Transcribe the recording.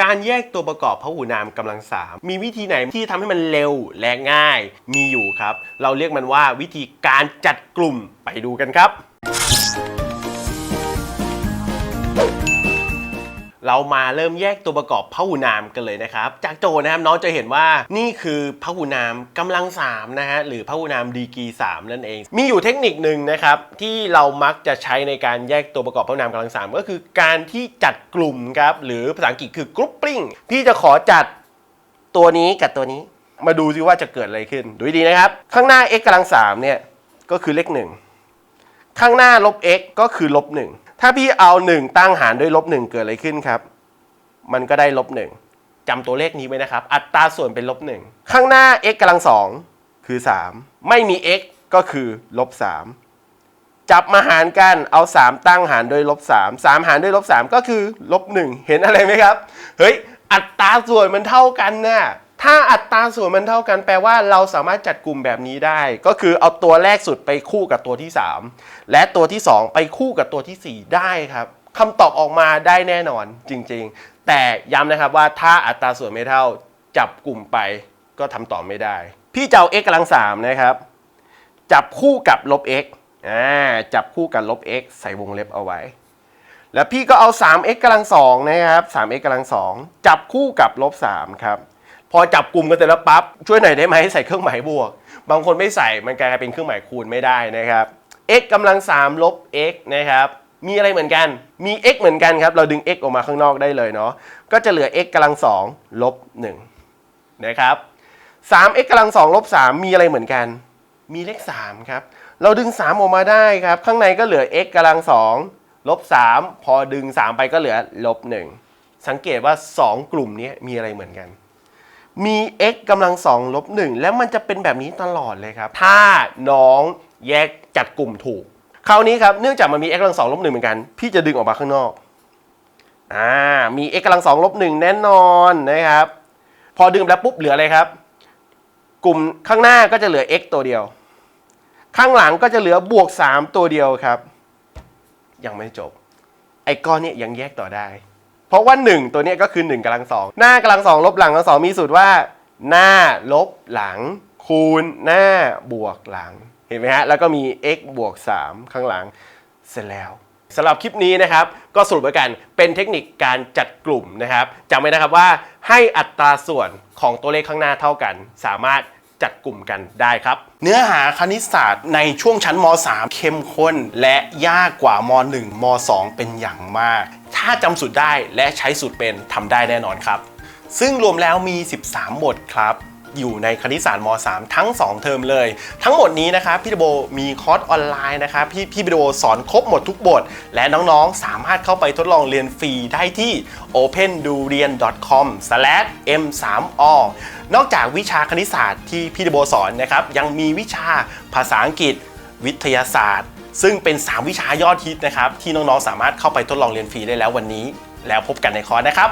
การแยกตัวประกอบพหูนามกำลังสามมีวิธีไหนที่ทำให้มันเร็วและง่าย มีอยู่ครับ เราเรียกมันว่าวิธีการจัดกลุ่มไปดูกันครับ เรามาเริ่มแยกตัวประกอบพหูนามกันเลยนะครับ จากโจนะครับน้องจะเห็นว่านี่คือพหูนามกำลังสามนะฮะหรือพหูนามดีกรีสามนั่นเอง มีอยู่เทคนิคหนึ่งนะครับที่เรามักจะใช้ในการแยกตัวประกอบพหูนามกำลังสามก็คือการที่จัดกลุ่มครับหรือภาษาอังกฤษคือ grouping พี่จะขอจัดตัวนี้กับตัวนี้ มาดูซิว่าจะเกิดอะไรขึ้น ดูดีนะครับ ข้างหน้า x กำลังสามเนี่ยก็คือเลขหนึ่งข้างหน้าลบ x ก็คือลบหนึ่ง ถ้าพี่เอา 1 ตั้งหารด้วยลบ1เกิดอะไรขึ้นครับ มันก็ได้ลบหนึ่งจำตัวเลขนี้ไว้นะครับ อัตราส่วนเป็นลบหนึ่งข้างหน้า x กำลังสองคือ 3 ไม่มี x ก็คือลบ3จับมาหารกันเอา 3 ตั้งหารด้วยลบ3 3 หารด้วยลบ3ก็คือลบ1เห็นอะไรไหมครับ เฮ้ย อัตราส่วนมันเท่ากันนะ ถ้าอัตราส่วนมันเท่ากันแปลว่าเราสามารถจัดกลุ่มแบบนี้ได้ ก็คือเอาตัวแรกสุดไปคู่กับตัวที่ 3 และตัวที่ 2 ไปคู่กับตัวทีสี่ 4 ได้ครับคำตอบออกมาได้แน่นอนจริงๆ แต่ย้ำนะครับว่าถ้าอัตราส่วนไม่เท่าจับกลุ่มไปก็ทำต่อไม่ได้ พี่จะเอา x กำลังสามนะครับจับคู่กับลบ x อ่าจับคู่กับลบ x ใส่วงเล็บเอาไว้ แล้วพี่ก็เอา 3x กำลังสองนะครับ 3x กำลังสองจับคู่กับลบ3ครับ พอจับกลุ่มกันเสร็จแล้วปั๊บช่วยหน่อยได้ไหมใส่เครื่องหมายบวก บางคนไม่ใส่มันกลายเป็นเครื่องหมายคูณไม่ได้นะครับ x กำลัง3ลบ x นะครับมีอะไรเหมือนกัน มี x เหมือนกันครับ เราดึง x ออกมาข้างนอกได้เลยเนาะ ก็จะเหลือ x กำลัง2ลบ1นะครับ 3x กำลัง2ลบ3มีอะไรเหมือนกัน มีเลข3ครับ เราดึง 3 ออกมาได้ครับ ข้างในก็เหลือ x กำลัง2ลบ3พอดึง 3 ไปก็เหลือลบ1สังเกตว่า 2 กลุ่มนี้มีอะไรเหมือนกัน มี x กำลัง2ลบ1แล้วมันจะเป็นแบบนี้ตลอดเลยครับ ถ้าน้องแยกจัดกลุ่มถูก คราวนี้ครับเนื่องจากมันมี x กำลัง2ลบ1เหมือนกัน พี่จะดึงออกมาข้างนอกอ่ามี x กำลัง2ลบ1แน่นอนนะครับ พอดึงแล้วปุ๊บเหลืออะไรครับ กลุ่มข้างหน้าก็จะเหลือ x ตัวเดียว ข้างหลังก็จะเหลือบวก 3 ตัวเดียวครับ ยังไม่จบ ไอ้ก้อนเนี้ยยังแยกต่อได้ เพราะว่า 1 ตัวนี้ก็คือ 1กำลังสองหน้ากำลังสองลบหลังกำลังสองมีสูตรว่า หน้าลบหลัง คูณหน้าบวกหลังเห็นไหมฮะแล้วก็มี x บวก 3 ข้างหลังเสร็จแล้วสำหรับคลิปนี้นะครับ ก็สรุปไว้กันเป็นเทคนิคการจัดกลุ่มนะครับจำไว้นะครับว่าให้อัตราส่วนของตัวเลขข้างหน้าเท่ากัน สามารถจัดกลุ่มกันได้ครับ เนื้อหาคณิตศาสตร์ในช่วงชั้นม .3 เข้มข้น และยากกว่าม .1 ม .2 เป็นอย่างมาก ถ้าจำสูตรได้และใช้สูตรเป็นทำได้แน่นอนครับ ซึ่งรวมแล้วมี 13 บทครับอยู่ในคณิตศาสตร์ม .3 ทั้ง 2 เทอมเลย ทั้งหมดนี้นะครับพี่โบมีคอร์สออนไลน์นะครับพี่พี่โบสอนครบหมดทุกบท และน้องๆ สามารถเข้าไปทดลองเรียนฟรีได้ที่ opendurian.com/m3o นอกจากวิชาคณิตศาสตร์ที่พี่โบสอนนะครับยังมีวิชาภาษาอังกฤษ วิทยาศาสตร์ ซึ่งเป็น 3 วิชายอดฮิตนะครับที่น้องๆสามารถเข้าไปทดลองเรียนฟรีได้แล้ววันนี้ แล้วพบกันในคอร์สนะครับ